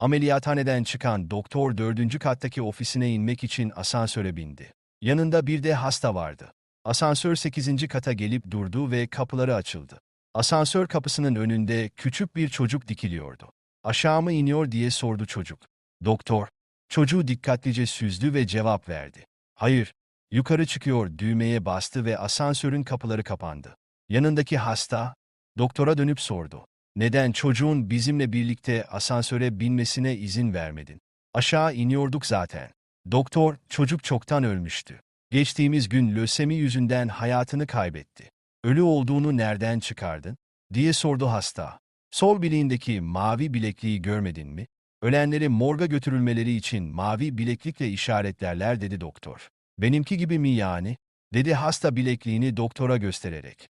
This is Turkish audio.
Ameliyathaneden çıkan doktor dördüncü kattaki ofisine inmek için asansöre bindi. Yanında bir de hasta vardı. Asansör sekizinci kata gelip durdu ve kapıları açıldı. Asansör kapısının önünde küçük bir çocuk dikiliyordu. Aşağı mı iniyor diye sordu çocuk. Doktor, çocuğu dikkatlice süzdü ve cevap verdi. Hayır, yukarı çıkıyor düğmeye bastı ve asansörün kapıları kapandı. Yanındaki hasta, doktora dönüp sordu. Neden çocuğun bizimle birlikte asansöre binmesine izin vermedin? Aşağı iniyorduk zaten. Doktor, çocuk çoktan ölmüştü. Geçtiğimiz gün lösemi yüzünden hayatını kaybetti. Ölü olduğunu nereden çıkardın? diye sordu hasta. Sol bileğindeki mavi bilekliği görmedin mi? Ölenleri morga götürülmeleri için mavi bileklikle işaretlerler dedi doktor. Benimki gibi mi yani? dedi hasta bilekliğini doktora göstererek.